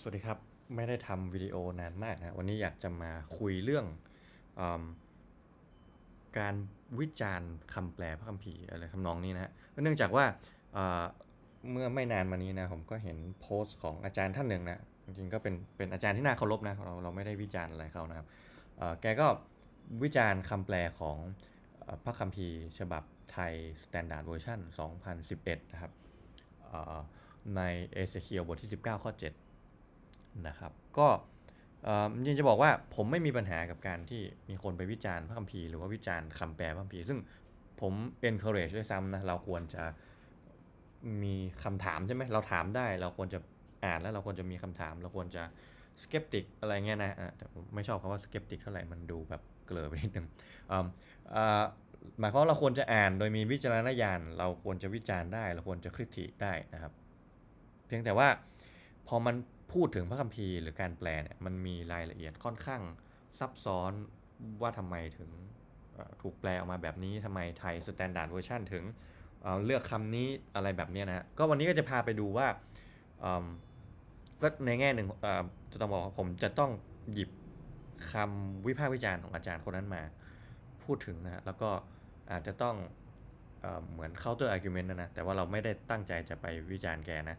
สวัสดีครับ ไม่ได้ทำวิดีโอนานมากนะวันนี้อยากจะมาคุยเรื่องอการวิจารณ์คำแปลพระคัมภีร์อะไรทำนองนี้นะฮะเนื่องจากว่าเมื่อไม่นานมานี้นะผมก็เห็นโพสต์ของอาจารย์ท่านหนึ่งนะจริงๆก็เป็นเป็นอาจารย์ที่น่าเคารพนะเราเราไม่ได้วิจารณ์อะไรเขานะครับแกก็วิจารณ์คำแปลของอพระคัมภีร์ฉบับไทย Standard Version 2011 นะครับเอ่อในเอเ e เคียบทที่ 19 ข้อ 7 นะครับ ก็จริงจะบอกว่าผมไม่มีปัญหากับการที่มีคนไปวิจารณ์พระคัมภีร์หรือว่าวิจารณ์คำแปลพระคัมภีร์ซึ่งผม encourage ด้วยซ้ำนะเราควรจะมีคำถามใช่ไหมเราถามได้ เราควรจะอ่านแล้วเราควรจะมีคำถาม เราควรจะ skeptic อะไรเงี้ยนะแต่ผมไม่ชอบคำว่า skeptic เท่าไหร่มันดูแบบเกลือไปนิดนึงหมายความว่าเราควรจะอ่านโดยมีวิจารณญาณเราควรจะวิจารณ์ได้ เราควรจะคริติได้นะครับ เพียงแต่ว่าพอมัน พูดถึงพระคัมภีร์หรือการแปลเนี่ยมันมีรายละเอียดค่อนข้างซับซ้อนว่าทำไมถึงถูกแปลออกมาแบบนี้ทำไมไทย Standard Version ถึงเเลือกคำนี้อะไรแบบนี้นะฮะก็วันนี้ก็จะพาไปดูว่าก็ในแง่หนึ่งจะต้องบอกว่าผมจะต้องหยิบคำวิพากษ์วิจารณ์ของอาจารย์คนนั้นมาพูดถึงนะฮะแล้วก็อาจจะต้องเอเหมือน counter argument นะนะแต่ว่าเราไม่ได้ตั้งใจจะไปวิจารณ์แกนะ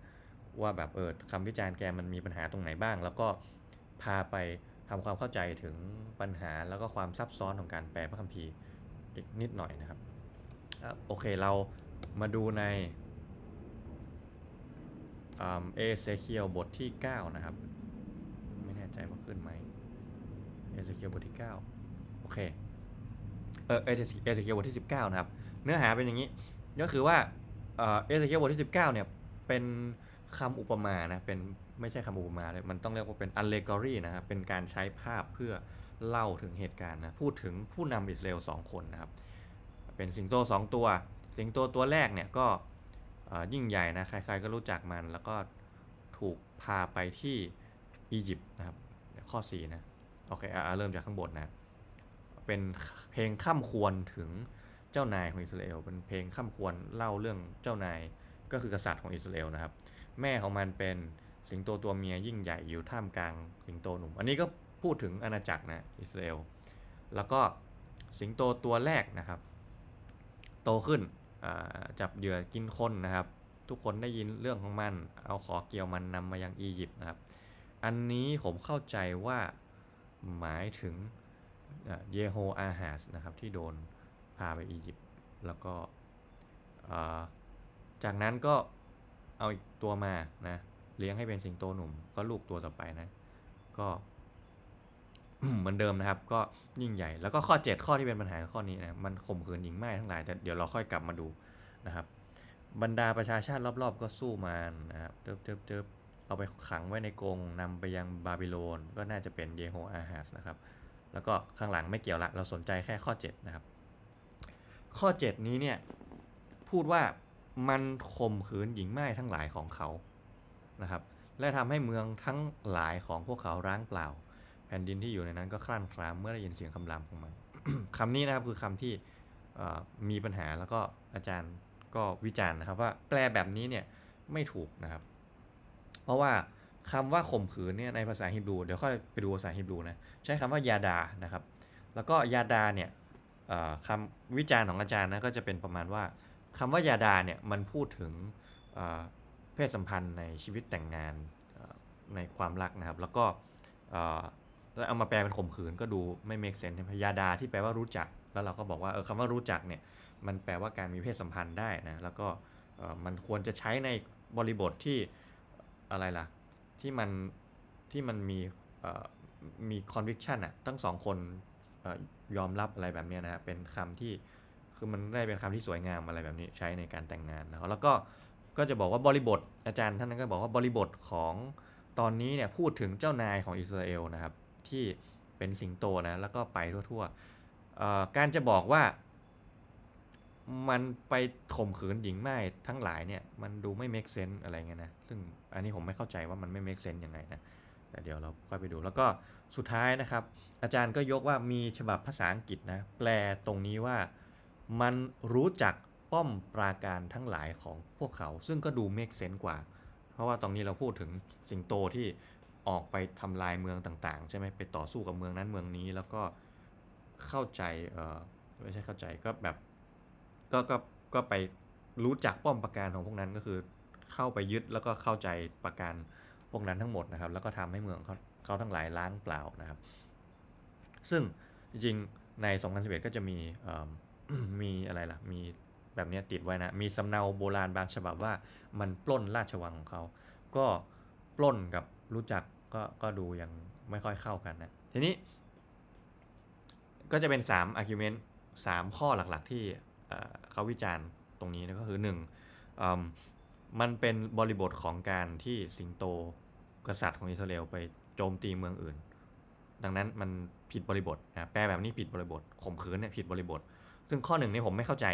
ว่าแบบเออคำวิจารณ์แกมันมีปัญหาตรงไหนบ้าง แล้วก็พาไปทำความเข้าใจถึงปัญหาแล้วก็ความซับซ้อนของการแปลพระคัมภีร์อีกนิดหน่อยนะครับโอเคเรามาดูในเอเซเคียลบทที่ 9 นะครับ ไม่แน่ใจว่าขึ้นไหมเอเซเคียลบทที่ 9 โอเคเออเอเซเคียลบทที่ 19 นะครับ เนื้อหาเป็นอย่างนี้ ก็คือว่าเอเอเซเคียลบทที่ 19 เนี่ย เป็น คำอุปมานะเป็นไม่ใช่คำอุปมาเลยมันต้องเรียกว่าเป็น allegory นะครับเป็นการใช้ภาพเพื่อเล่าถึงเหตุการณ์นะพูดถึงผู้นำอิสราเอลสองคนนะครับ เป็นสิงโตสองตัว สิงโตตัวแรกเนี่ยก็ยิ่งใหญ่นะใครๆก็รู้จักมัน แล้วก็ถูกพาไปที่อียิปต์นะครับข้อ4นะโอเคอเริ่มจากข้างบนนะเป็นเพลงข้ามควรถึงเจ้านายของอิสราเอลเป็นเพลงข้ามควรเล่าเรื่องเจ้านายก็คือกษัตริย์ของอิสราเอลนะครับ แม่ของมันเป็นสิงโตตัวเมียยิ่งใหญ่อยู่ท่ามกลางสิงโตหนุ่ม อันนี้ก็พูดถึงอาณาจักรนะอิสราเอล แล้วก็สิงโตตัวแรกนะครับ โตขึ้นจับเหยื่อกินคนนะครับ ทุกคนได้ยินเรื่องของมัน เอาขอเกี่ยวมันนำมายังอียิปต์นะครับ อันนี้ผมเข้าใจว่าหมายถึงเยโฮอาฮาสนะครับที่โดนพาไปอียิปต์แล้วก็จากนั้นก็ เอาอีกตัวมานะเลี้ยงให้เป็นสิงโตหนุ่ม ก็ลูกตัวต่อไปนะ ก็เหมือนเดิมนะครับ ก็ยิ่งใหญ่แล้วก็ข้อ 7 ข้อที่เป็นปัญหาข้อนี้นะมันข่มขืนหญิงไม้ทั้งหลายแต่เดี๋ยวเราค่อยกลับมาดูนะครับ บรรดาประชาชาติรอบๆ ก็สู้มันนะครับเติบเติบเติบเอาไปขังไว้ในกรงนำไปยังบาบิโลน ก็น่าจะเป็นเยโฮอาฮาสนะครับ แล้วก็ข้างหลังไม่เกี่ยวละ เราสนใจแค่ข้อ 7 นะครับ ข้อ 7 นี้เนี่ยพูดว่า มันข่มขืนหญิงไม้ทั้งหลายของเขานะครับ และทำให้เมืองทั้งหลายของพวกเขาร้างเปล่า แผ่นดินที่อยู่ในนั้นก็คลั่นคลามเมื่อได้ยินเสียงคำรามของมันคำนี้นะครับคือคำที่มีปัญหาแล้วก็อาจารย์ก็วิจารณ์นะครับว่าแปลแบบนี้เนี่ยไม่ถูกนะครับ เพราะว่าคำว่าข่มขืนเนี่ยในภาษาฮิบรูเดี๋ยวค่อยไปดูภาษาฮิบรูนะใช้คำว่ายาดานะครับ แล้วก็ยาดาเนี่ยคำวิจารณ์ของอาจารย์นะก็จะเป็นประมาณว่า คำว่ายาดาเนี่ยมันพูดถึงเพศสัมพันธ์ในชีวิตแต่งงานในความรักนะครับ แล้วก็แล้วเอามาแปลเป็นข่มขืนก็ดูไม่ make sense ใช่ไหมยาดาที่แปลว่ารู้จัก แล้วเราก็บอกว่าเออคำว่ารู้จักเนี่ยมันแปลว่าการมีเพศสัมพันธ์ได้นะแล้วก็มันควรจะใช้ในบริบทที่อะไรล่ะที่มันที่มันมีมี conviction อะทั้งสองคนออยอมรับอะไรแบบนี้นะฮะเป็นคำที่ คือมันได้เป็นคำที่สวยงามอะไรแบบนี้ใช้ในการแต่งงานนะครับแล้วก็ก็จะบอกว่าบริบทอาจารย์ท่านนั้นก็บอกว่าบริบทของตอนนี้เนี่ยพูดถึงเจ้านายของอิสราเอลนะครับ ที่เป็นสิงโตนะ แล้วก็ไปทั่วๆการจะบอกว่ามันไปข่มขืนหญิงไม้ทั้งหลายเนี่ย มันดูไม่ make sense อะไรเงี้ยนะ ซึ่งอันนี้ผมไม่เข้าใจว่ามันไม่ make sense ยังไงนะ แต่เดี๋ยวเราค่อยไปดูแล้วก็สุดท้ายนะครับ อาจารย์ก็ยกว่ามีฉบับภาษาอังกฤษนะ แปลตรงนี้ว่า มันรู้จักป้อมปราการทั้งหลายของพวกเขา ซึ่งก็ดู make sense กว่า เพราะว่าตรงนี้เราพูดถึงสิงโตที่ออกไปทำลายเมืองต่างๆ ใช่ไหมไปต่อสู้กับเมืองนั้นเมืองนี้แล้วก็เข้าใจเออไม่ใช่เข้าใจก็แบบก็ก็ก็ไปรู้จักป้อมปราการของพวกนั้นก็คือเข้าไปยึดแล้วก็เข้าใจปราการพวกนั้นทั้งหมดนะครับ แล้วก็ทำให้เมืองเขาเขาทั้งหลายล้างเปล่านะครับ ซึ่งจริงใน 2011 ก็จะมีอ มีอะไรล่ะ มีแบบนี้ติดไว้นะ มีสำเนาโบราณบางฉบับว่ามันปล้นราชวังของเขา ก็ปล้นกับรู้จักก็ก็ดูยังไม่ค่อยเข้ากันนะ ทีนี้ ก็จะเป็น 3 argument 3 ข้อหลักๆที่เขาวิจารณ์ตรงนี้นะก็คือ 1. เอิ่มันเป็นบริบทของการที่สิงโตกษัตริย์ของอิสราเอลไปโจมตีเมืองอื่น ดังนั้นมันผิดบริบทนะแปลแบบนี้ผิดบริบทข่มขืนเนี่ยผิดบริบท ซึ่งข้อหนึ่งนี่ผมไม่เข้าใจ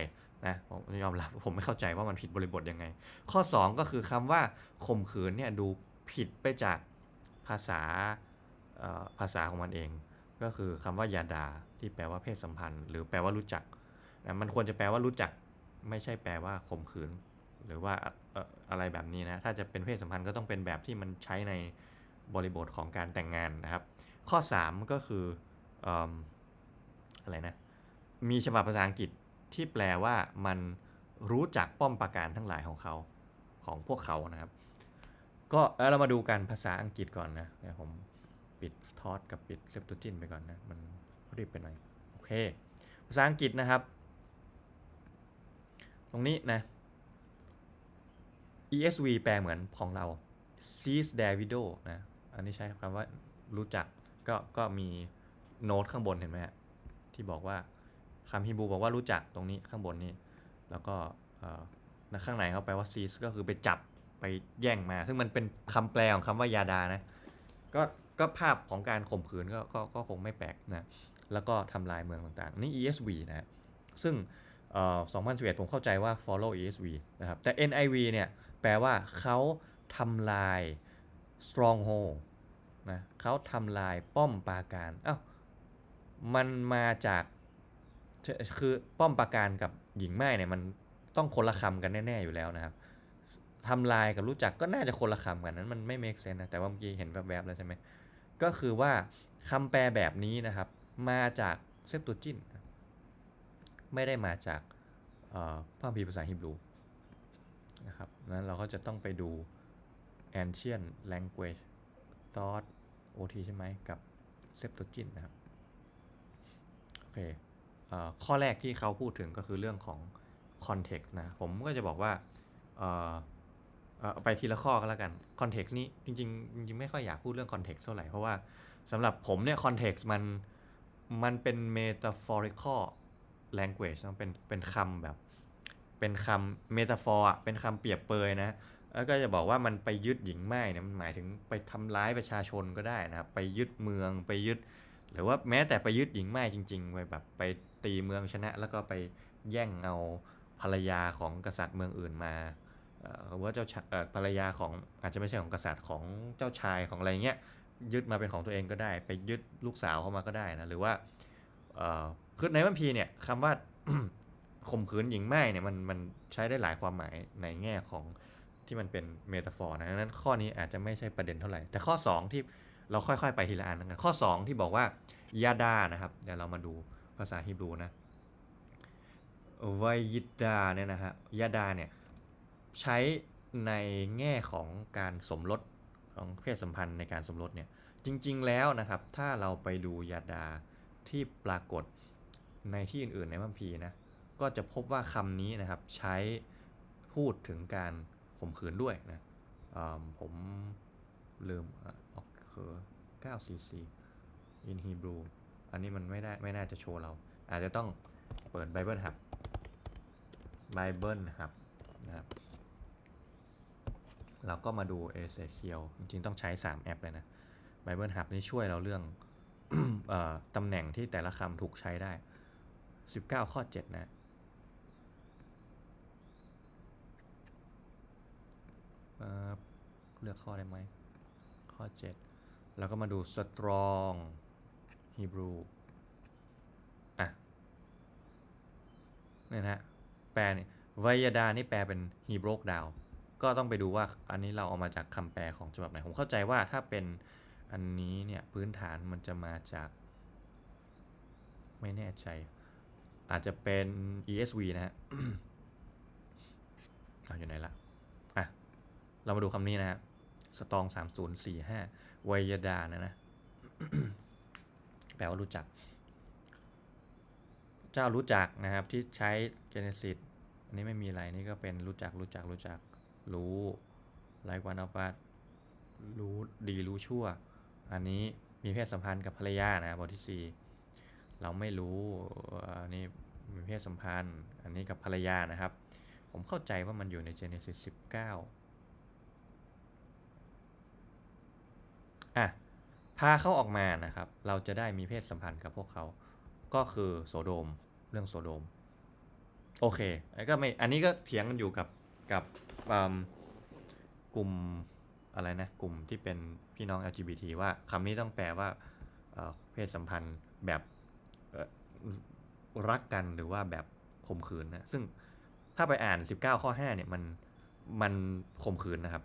นะผมยอมรับผมไม่เข้าใจว่ามันผิดบริบทยังไง ข้อ 2 ก็คือคำว่าข่มขืนเนี่ยดูผิดไปจากภาษาภาษาของมันเอง ก็คือคำว่ายาดาที่แปลว่าเพศสัมพันธ์ หรือแปลว่ารู้จักนะมันควรจะแปลว่ารู้จัก ไม่ใช่แปลว่าข่มขืน หรือว่าอะไรแบบนี้นะถ้าจะเป็นเพศสัมพันธ์ก็ต้องเป็นแบบที่มันใช้ในบริบทของการแต่งงานนะครับ ข้อ 3 ก็คือเอิ่มอะไรนะ มีฉบับภาษาอังกฤษที่แปลว่ามันรู้จักป้อมปราการทั้งหลายของเขาของพวกเขานะครับ ก็แล้วเรามาดูกันภาษาอังกฤษก่อนนะเดี๋ยวผมปิดทอดกับปิดเซปตูจินไปก่อนนะ มันรีบไปหน่อย โอเค ภาษาอังกฤษนะครับ ตรงนี้นะ ESV แปลเหมือนของเรา sees their widow นะ อันนี้ใช้คำว่ารู้จัก ก็ก็มีโน้ตข้างบนเห็นไหมฮะที่บอกว่า คำฮีบรูบอกว่ารู้จักตรงนี้ข้างบนนี้ แล้วก็นะข้างในเขาแปลว่า seize ก็คือไปจับไปแย่งมา ซึ่งมันเป็นคำแปลของคำว่ายาดานะก็ก็ภาพของการข่มขืนก็ก็ก็คงไม่แปลกนะแล้วก็ทำลายเมืองต่างๆ นี่ ESV นะซึ่งเอ่อ2011 ผมเข้าใจว่า follow ESV นะครับ แต่ NIV เนี่ย แปลว่าเขาทำลาย stronghold นะเขาทำลายป้อมปราการอ้าวมันมาจาก คือป้อมปราการกับหญิงไม้เนี่ยมันต้องคนละคำกันแน่ ๆ อยู่แล้วนะครับทำลายกับรู้จักก็น่าจะคนละคำกันนั้นมันไม่ make sense นะแต่ว่าเมื่อกี้เห็นแวบๆแล้วใช่ไหมก็คือว่าคำแปลแบบนี้นะครับ มาจากเซปตูจินไม่ได้มาจากเอ่อพระคัมภีร์ภาษาฮีบรูนะครับนั้นเราก็จะต้องไปดู ancient language thought OT ใช่ไหมกับ Septuagint นะครับ โอเค ข้อแรกที่เขาพูดถึงก็คือเรื่องของ context นะ ผมก็จะบอกว่าไปทีละข้อก็แล้วกัน context นี้จริงๆจริงๆไม่ค่อยอยากพูดเรื่อง context เท่าไหร่ เพราะว่าสำหรับผมเนี่ย context มันมันเป็น metaphorical language นะเป็นเป็นคำแบบ เป็นคำ metaphor อะเป็นคำเปรียบเปยนะ แล้วก็จะบอกว่ามันไปยึดหญิงไม้เนี่ยมันหมายถึงไปทำร้ายประชาชนก็ได้นะครับ ไปยึดเมืองไปยึด หรือว่าแม้แต่ไปยึดหญิงไม้จริงๆไปแบบไปตีเมืองชนะ แล้วก็ไปแย่งเอาภรรยาของกษัตริย์เมืองอื่นมาหรือว่าเจ้าชายเอ่อภรรยาของอาจจะไม่ใช่ของกษัตริย์ของเจ้าชายของอะไรเงี้ยยึดมาเป็นของตัวเองก็ได้ ไปยึดลูกสาวเข้ามาก็ได้นะหรือว่าคือในบัมพีเนี่ยคำว่าข่มขืนหญิงไม้เนี่ยมันมันใช้ได้หลายความหมายในแง่ของที่มันเป็นเมตาฟอร์นะดังนั้นข้อนี้อาจจะไม่ใช่ประเด็นเท่าไหร่ แต่ข้อ 2 ที่ เราค่อยๆ ไปทีละอันกันข้อ 2 ที่บอกว่ายาดานะครับ เดี๋ยวเรามาดูภาษาฮีบรูนะวายิดาเนี่ยนะฮะยาดาเนี่ยใช้ในแง่ของการสมรสของเพศสัมพันธ์ในการสมรสเนี่ยจริงๆแล้วนะครับ ถ้าเราไปดูยาดาที่ปรากฏในที่อื่นๆในพัมภีนะก็จะพบว่าคำนี้นะครับใช้พูดถึงการข่มขืนด้วยนะผมลืมออก คือ944 in Hebrew อันนี้มันไม่ได้ไม่น่าจะโชว์เรา อาจจะต้องเปิด Bible Hub Bible Hub นะครับ เราก็มาดูเอเซเคียวจริงๆ ต้องใช้ 3 แอปเลยนะ Bible Hub นี่ช่วยเราเรื่องตำแหน่งที่แต่ละคำถูกใช้ได้ 19 ข้อ 7 นะเลือกข้อได้ไหม ข้อ 7 แล้วก็มาดู strong Hebrew อะเนี่ยนะฮะแปลนี่ไวายดานี่แปลเป็น Hebrew down ก็ต้องไปดูว่าอันนี้เราเอามาจากคำแปลของฉบับไหน ผมเข้าใจว่าถ้าเป็นอันนี้เนี่ย พื้นฐานมันจะมาจาก ไม่แน่ใจ อาจจะเป็น ESV นะฮะเอาอยู่ไหนละอะ เรามาดูคำนี้นะฮะสตองสามศูนย์สี่ห้า วยดานะนะ แปลว่ารู้จัก เจ้ารู้จักนะครับที่ใช้ Genesis อันนี้ไม่มีอะไรนี่ก็เป็นรู้จักรู้จักรู้จัก รู้ไลค์วันอปัตรู้ดีรู้ชั่ว อันนี้มีเพศสัมพันธ์กับภรรยานะบทที่สี่เราไม่รู้อันนี้มีเพศสัมพันธ์ อันนี้กับภรรยานะครับ ผมเข้าใจว่ามันอยู่ใน Genesis 19 อะพาเขาออกมานะครับ เราจะได้มีเพศสัมพันธ์กับพวกเขา ก็คือโสโดมเรื่องโสโดม โอเคไอ้ก็ไม่อันนี้ก็เถียงกันอยู่กับกับกลุ่มอะไรนะ กลุ่มที่เป็นพี่น้อง LGBT ว่าคำนี้ต้องแปลว่าเอ่อเพศสัมพันธ์แบบรักกันหรือว่าแบบข่มขืนนะ ซึ่งถ้าไปอ่าน 19 ข้อ 5 เนี่ย มัน มันข่มขืนนะครับ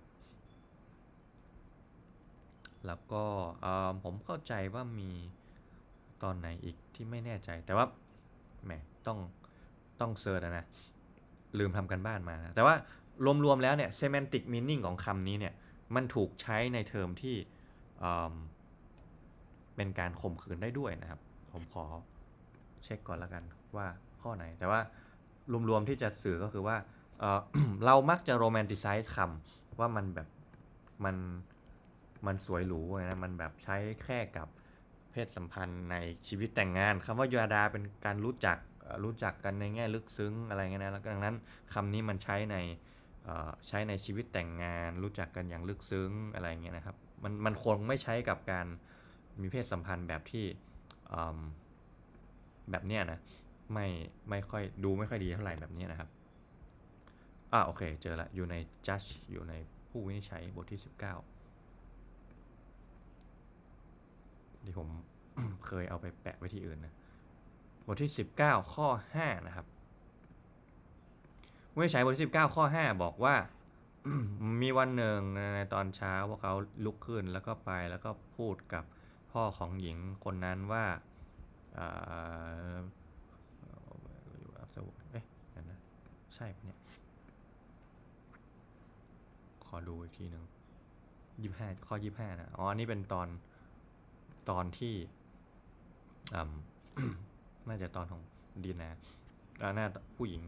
แล้วก็ผมเข้าใจว่ามีตอนไหนอีกที่ไม่แน่ใจ แต่ว่าแหมต้องต้องเซิร์ชนะ ลืมทำกันบ้านมานะแต่ว่ารวมๆแล้วเนี่ย semantic meaning ของคำนี้เนี่ย มันถูกใช้ในเทอมที่เป็นการข่มขืนได้ด้วยนะครับ ผมขอเช็คก่อนล้วกันว่าข้อไหน แต่ว่ารวมๆที่จะสื่อก็คือว่าเเรามักจะ romanticize คำว่ามันแบบมัน มันสวยหรูไงนะ มันแบบใช้แค่กับเพศสัมพันธ์ในชีวิตแต่งงานคำว่ายาดาเป็นการรู้จักรู้จักกันในแง่ลึกซึ้งอะไรเงี้ยนะแล้วดังนั้นคำนี้มันใช้ในใช้ในชีวิตแต่งงาน รู้จักกันอย่างลึกซึ้งอะไรเงี้ยนะครับมันมันคงไม่ใช้กับการมีเพศสัมพันธ์แบบที่แบบเนี้ยนะไม่ไม่ค่อยดูไม่ค่อยดีเท่าไหร่แบบนี้นะครับอ่าโอเคเจอละอยู่ใน judge อยู่ในผู้วินิจฉัยบทที่ 19 ที่ผมเคยเอาไปแปะไว้ที่อื่นนะบทที่ 19 ข้อ 5 นะครับวินิจฉัยบทที่ 19 ข้อ 5 บอกว่า มีวันหนึ่งในตอนเช้าพวกเขาลุกขึ้นแล้วก็ไปแล้วก็พูดกับพ่อของหญิงคนนั้นว่าอ่าเอ๊ะเดี๋ยวนะใช่ปะเนี่ยขอดูอีกทีหนึ่งยี่ห้าข้อยี่ห้านะ อ๋ออันนี้เป็นตอน ตอนที่น่าจะตอนของดีนาอาหน้าผู้หญิง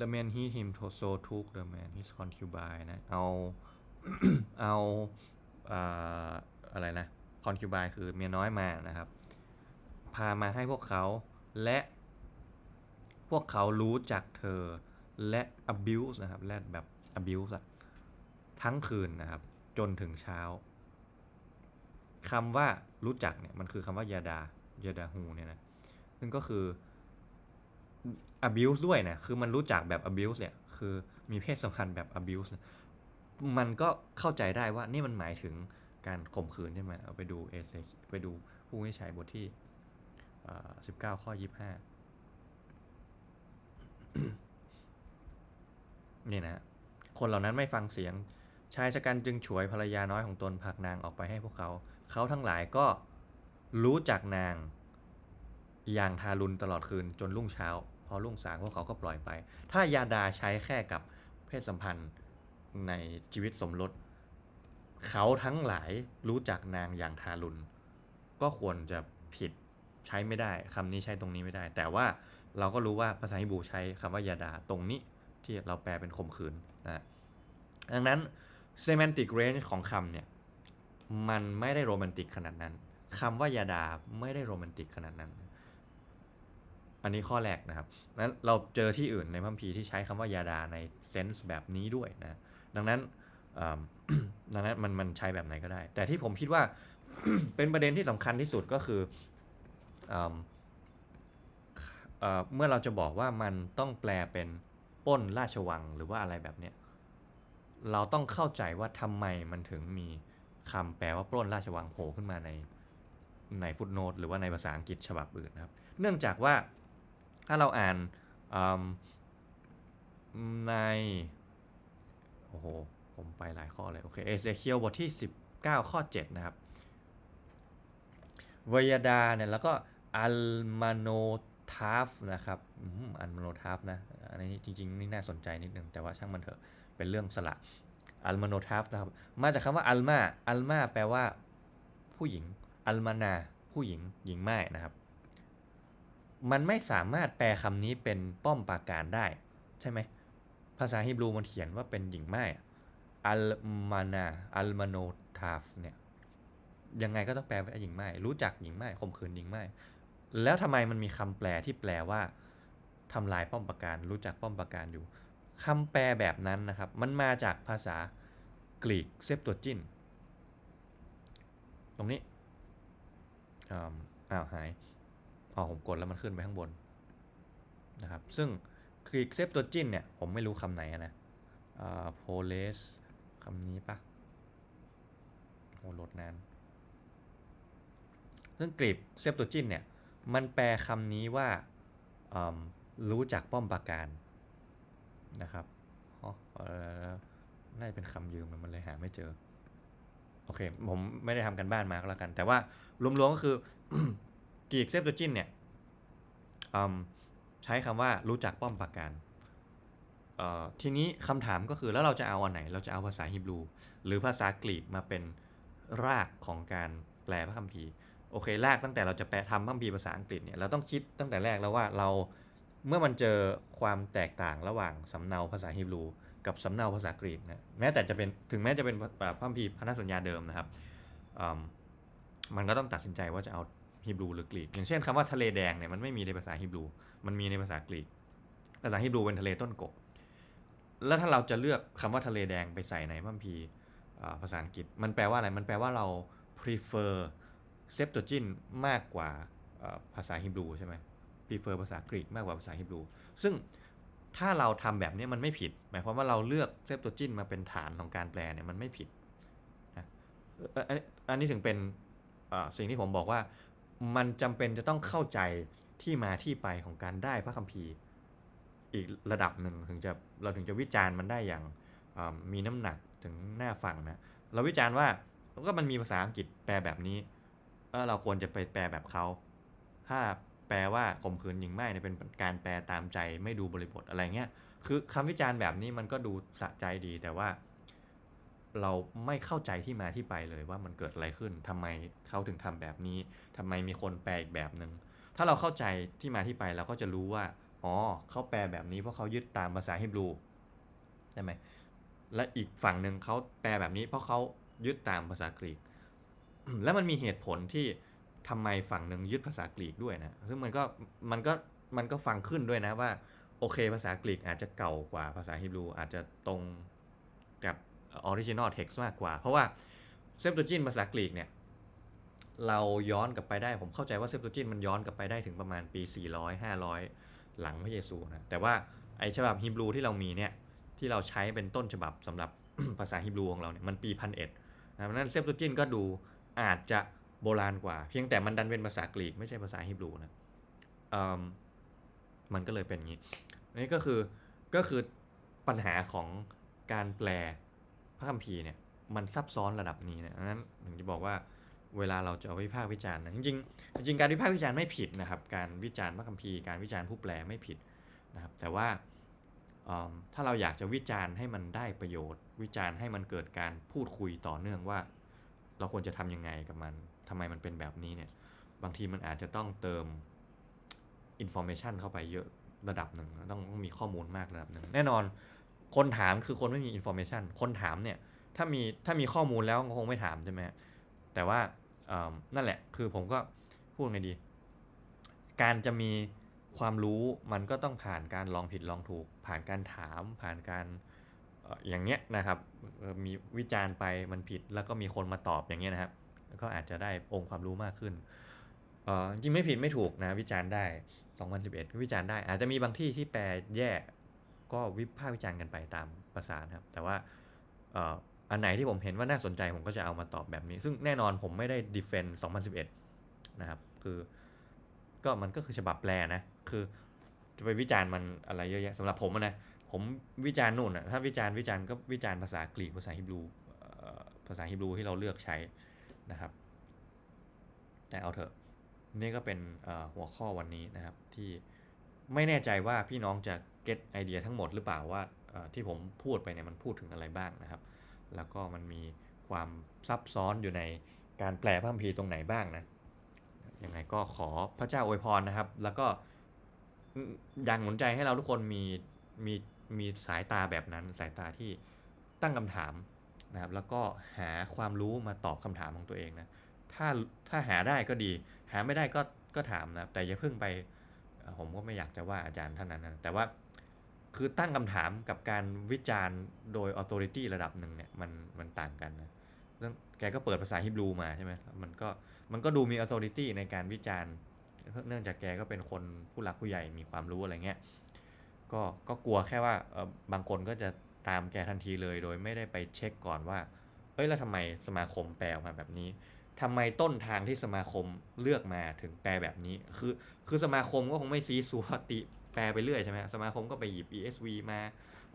The man he him to so took the man his concubine นะ เอา เอาอ่าอะไรนะ concubine คือเมียน้อยมานะครับ พามาให้พวกเขาและพวกเขารู้จักเธอและ abuse นะครับ และแบบ abuse อะทั้งคืนนะครับ จนถึงเช้า คำว่ารู้จักเนี่ยมันคือคำว่ายาดายาดาฮูเนี่ยนะซึ่งก็คือ abuse ด้วยนะคือมันรู้จักแบบ abuse เนี่ยคือมีเพศสัมพันธ์แบบ abuse มันก็เข้าใจได้ว่านี่มันหมายถึงการข่มขืนใช่ไหมเอาไปดูเอเซไปดูผู้วินิจฉัยบทที่อ่า19ข้อ25นี่นะ คนเหล่านั้นไม่ฟังเสียง ชายชะกันจึงฉวยภรรยาน้อยของตนผลักนางออกไปให้พวกเขา เขาทั้งหลายก็รู้จักนางอย่างทารุณตลอดคืนจนรุ่งเช้า พอรุ่งสางพวกเขาก็ปล่อยไป ถ้ายาดาใช้แค่กับเพศสัมพันธ์ในชีวิตสมรสเขาทั้งหลายรู้จักนางอย่างทารุณก็ควรจะผิดใช้ไม่ได้คำนี้ใช้ตรงนี้ไม่ได้ แต่ว่าเราก็รู้ว่าภาษาฮิบูใช้คำว่ายาดาตรงนี้ที่เราแปลเป็นข่มขืนนะดังนั้น semantic range ของคำเนี่ย มันไม่ได้โรแมนติกขนาดนั้นคำว่ายาดาไม่ได้โรแมนติกขนาดนั้น อันนี้ข้อแรกนะครับนั้นเราเจอที่อื่นในพัมพีที่ใช้คำว่ายาดาในเซนส์แบบนี้ด้วยนะ ดังนั้นดังนั้นมันมันใช้แบบไหนก็ได้ แต่ที่ผมคิดว่าเป็นประเด็นที่สำคัญที่สุดก็คือเอเมื่อเราจะบอกว่ามันต้องแปลเป็นป้นราชวังหรือว่าอะไรแบบเนี้ย เราต้องเข้าใจว่าทำไมมันถึงมีคำแปลว่าปล้นราชวังโผล่ขึ้นมาในในฟุตโนตหรือว่าในภาษาอังกฤษฉบับอื่นนะครับ เนื่องจากว่าถ้าเราอ่านใน โอ้โห ผมไปหลายข้อเลย โอเค เอเซเคียลบทที่ 19 ข้อ 7 นะครับวยาดาเนี่ย แล้วก็อัลมาโนทาฟนะครับอัลมาโนทาฟนะ อันนี้จริง ๆ นี่น่าสนใจนิดนึง แต่ว่าช่างมันเถอะ เป็นเรื่องสละอัลมาโนทาฟนะครับมาจากคำว่าอัลมาอัลมาแปลว่า ผู้หญิง อัลมานา ผู้หญิง หญิงไม้นะครับ มันไม่สามารถแปลคำนี้เป็นป้อมปราการได้ ใช่ไหมภาษาฮีบรูมันเขียนว่าเป็นหญิงไม้อะอัลมานาอัลมาโนทาฟเนี่ยยังไงก็ต้องแปลว่าหญิงไม้รู้จักหญิงไม้ข่มขืนหญิงไม้แล้วทำไมมันมีคำแปลที่แปลว่าทำลายป้อมปราการ รู้จักป้อมปราการอยู่ คำแปลแบบนั้นนะครับ มันมาจากภาษากรีกเซปตัวจินตรงนี้อ้าวอ้าวหายอ๋อผมกดแล้วมันขึ้นไปข้างบนนะครับ ซึ่งกรีกเซปตัวจินเนี่ย ผมไม่รู้คำไหนอะนะโพเลสคำนี้ปะโหหลดนานซึ่งกรีกเซปตัวจินเนี่ย มันแปลคำนี้ว่ารู้จักป้อมปราการ นะครับอ๋อน่าจะเป็นคำยืมมันเลยหาไม่เจอ โอเค ผมไม่ได้ทำกันบ้านมาก็แล้วกัน แต่ว่ารวมๆก็คือกีกเซปตัวจินเนี่ยใช้คำว่ารู้จักป้อมปราการทีนี้คำถามก็คือแล้วเราจะเอาอันไหน เราจะเอาภาษาฮีบรู หรือภาษากรีกมาเป็นรากของการแปลพระคัมภีร์โอเค รากตั้งแต่เราจะแปลทำพระคัมภีร์ภาษาอังกฤษเนี่ยเราต้องคิดตั้งแต่แรกแล้วว่าเรา เมื่อมันเจอความแตกต่างระหว่างสำเนาภาษาฮีบรูกับสำเนาภาษากรีกนะแม้แต่จะเป็นถึงแม้จะเป็นแบบพระคัมภีพันธสัญญาเดิมนะครับมมันก็ต้องตัดสินใจว่าจะเอาฮีบรูหรือกรีก อย่างเช่นคำว่าทะเลแดงเนี่ยมันไม่มีในภาษาฮีบรูมันมีในภาษากรีก ภาษาฮีบรูเป็นทะเลต้นกก แล้วถ้าเราจะเลือกคำว่าทะเลแดงไปใส่ในพระคัมภีภาษาอังกฤษ มันแปลว่าอะไร มันแปลว่าเรา prefer Septuagint มากกว่าภาษาฮีบรูใช่ไหม prefer ภาษากรีกมากกว่าภาษาฮีบรู ซึ่งถ้าเราทำแบบนี้มันไม่ผิด หมายความว่าเราเลือก Septuagint มาเป็นฐานของการแปลเนี่ยมันไม่ผิดนะอันนี้ถึงเป็นสิ่งที่ผมบอกว่ามันจำเป็นจะต้องเข้าใจที่มาที่ไปของการได้พระคัมภีร์ อีกระดับหนึ่งถึงจะเราถึงจะวิจารณ์มันได้อย่างมีน้ำหนักถึงหน้าฟังนะเราวิจารณ์ว่าก็มันมีภาษาอังกฤษแปลแบบนี้เราควรจะไปแปลแบบเขาถ้า แปลว่าข่มขืนหญิงไม่เนี่ยเป็นการแปลตามใจไม่ดูบริบทอะไรเงี้ย คือคำวิจารณ์แบบนี้มันก็ดูสะใจดีแต่ว่า เราไม่เข้าใจที่มาที่ไปเลยว่ามันเกิดอะไรขึ้นทำไมเขาถึงทำแบบนี้ทำไมมีคนแปลอีกแบบหนึง่งถ้าเราเข้าใจที่มาที่ไปเราก็จะรู้ว่าอ๋อเขาแปลแบบนี้เพราะเขายึดตามภาษาฮีบรูใช่ไหมและอีกฝั่งหนึ่งเขาแปลแบบนี้เพราะเขายึดตามภาษากรีก แล้วมันมีเหตุผลที่ ทำไมฝั่งหนึ่งยึดภาษากรีกด้วยนะซึ่งมันก็มันก็มันก็ฟังขึ้นด้วยนะว่าโอเคภาษากรีกอาจจะเก่ากว่าภาษาฮีบรูอาจจะตรงกับออริจินอลเท็กซ์มากกว่า เพราะว่าเซปโตจินภาษากรีกเนี่ยเราย้อนกลับไปได้ผมเข้าใจว่าเซปโตจินมันย้อนกลับไปได้ถึงประมาณปี 400 500 หลังพระเยซูนะแต่ว่าไอฉบับฮีบรูที่เรามีเนี่ยที่เราใช้เป็นต้นฉบับสำหรับภาษาฮีบรูของเราเนี่ยมันปีพันเอ็ดนะเพราะฉะนั้นเซปโตจินก็ดูอาจจะ โบราณกว่า เพียงแต่มันดันเป็นภาษากรีกไม่ใช่ภาษาฮีบรูนะมมันก็เลยเป็นอย่างนี้นนี้ก็คือก็คือปัญหาของการแปลพระคัมภีร์เนี่ยมันซับซ้อนระดับนี้นี่ยดังนั้นถึงจะบอกว่าเวลาเราจะวิพากษ์วิจารณ์นะจริงจริงการวิพากษ์วิจารณ์ไม่ผิดนะครับ การวิจารณ์พระคัมภีร์การวิจารณ์ผู้แปลไม่ผิดนะครับ แต่ว่าถ้าเราอยากจะวิจารณ์ให้มันได้ประโยชน์ วิจารณ์ให้มันเกิดการพูดคุยต่อเนื่องว่า เราควรจะทำยังไงกับมัน ทำไมมันเป็นแบบนี้เนี่ย บางทีมันอาจจะต้องเติมอินโฟ a t ชันเข้าไปเยอะระดับหนึ่งต้องมีข้อมูลมากระดับหนึ่งแน่นอน คนถามคือคนไม่มีอินโฟ a t ชันคนถามเนี่ยถ้ามีถ้ามีข้อมูลแล้วคงไม่ถามใช่ไหมแต่ว่านั่นแหละคือผมก็พูดไงดี การจะมีความรู้มันก็ต้องผ่านการลองผิดลองถูก ผ่านการถามผ่านการอย่างเงี้ยนะครับมีวิจารณ์ไปมันผิดแล้วก็มีคนมาตอบอย่างเงี้ยนะครับ ก็อาจจะได้องค์ความรู้มากขึ้นเออจริงไม่ผิดไม่ถูกนะวิจารณ์ได้ 2011ก็วิจารณ์ได้ อาจจะมีบางที่ที่แปลแย่ก็วิพากษ์วิจารณ์กันไปตามภาษาครับ แต่ว่าอันไหนที่ผมเห็นว่าน่าสนใจผมก็จะเอามาตอบแบบนี้ ซึ่งแน่นอนผมไม่ได้ defend 2011 นะครับ คือก็มันก็คือฉบับแปลนะ คือจะไปวิจารณ์มันอะไรเยอะแยะสำหรับผมนะ ผมวิจารณ์นู่นอะถ้าวิจารณ์วิจารณ์ก็วิจารณ์ภาษากรีกภาษาฮิบรูภาษาฮีบรูที่เราเลือกใช้ นะครับ แต่เอาเถอะ นี่ก็เป็นหัวข้อวันนี้นะครับ ที่ไม่แน่ใจว่าพี่น้องจะเก็ตไอเดียทั้งหมดหรือเปล่าว่าที่ผมพูดไปเนี่ยมันพูดถึงอะไรบ้างนะครับ แล้วก็มันมีความซับซ้อนอยู่ในการแปลพระคัมภีร์ตรงไหนบ้างนะยังไงก็ขอพระเจ้าอวยพรนะครับ แล้วก็อืมยังหนุนใจให้เราทุกคนมีมีมีสายตาแบบนั้น สายตาที่ตั้งคำถาม นะครับแล้วก็หาความรู้มาตอบคำถามของตัวเองนะถ้าถ้าหาได้ก็ดี หาไม่ได้ก็ก็ถามนะแต่อย่าเพิ่งไปผมก็ไม่อยากจะว่าอาจารย์ท่านนั้นนะแต่ว่าคือตั้งคำถามกับการวิจารณ์โดย authority ระดับหนึ่งเนี่ยมันมันต่างกันนะเรื่องแกก็เปิดภาษาฮิบรูมาใช่ไหมมันก็มันก็ดูมี authority ในการวิจารณ์เนื่องจากแกก็เป็นคนผู้หลักผู้ใหญ่มีความรู้อะไรเงี้ยก็ก็กลัวแค่ว่าบางคนก็จะ ตามแกทันทีเลย โดยไม่ได้ไปเช็คก่อนว่า เอ้ยแล้วทำไมสมาคมแปลออกมาแบบนี้ทำไมต้นทางที่สมาคมเลือกมาถึงแปลแบบนี้ คือคือสมาคมก็คงไม่ซีซัวติแปลไปเรื่อยใช่ไหมสมาคมก็ไปหยิบ ESV มา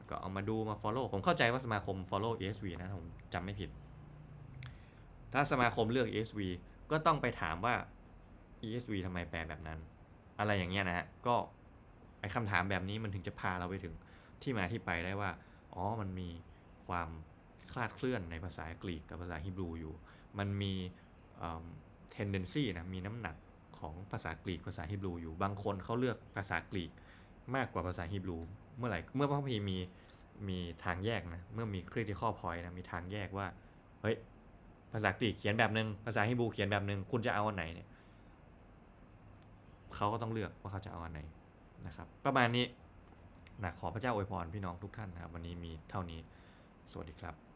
ก็เอามาดูมา follow ผมเข้าใจว่าสมาคม follow ESV นะผมจำไม่ผิด ถ้าสมาคมเลือก ESV ก็ต้องไปถามว่า ESV ทำไมแปลแบบนั้น อะไรอย่างเงี้ยนะฮะ ก็ไอคำถามแบบนี้มันถึงจะพาเราไปถึงที่มาที่ไปได้ว่า อ๋อมันมีความคลาดเคลื่อนในภาษากรีกกับภาษาฮีบรูอยู่ มันมีเอ่อ tendency นะมีน้ำหนักของภาษากรีกภาษาฮีบรูอยู่ บางคนเขาเลือกภาษากรีกมากกว่าภาษาฮีบรูเมื่อไหร่เมื่อพระคัมภีมีมีทางแยกนะเมื่อมี critical point นะมีทางแยกว่าเฮ้ยภาษากรีกเขียนแบบหนึ่งภาษาฮีบรูเขียนแบบหนึ่งคุณจะเอาอันไหนเนี่ยเขาก็ต้องเลือกว่าเขาจะเอาอันไหนนะครับ ประมาณนี้ นะขอพระเจ้าอวยพรพี่น้องทุกท่านนะครับ วันนี้มีเท่านี้ สวัสดีครับ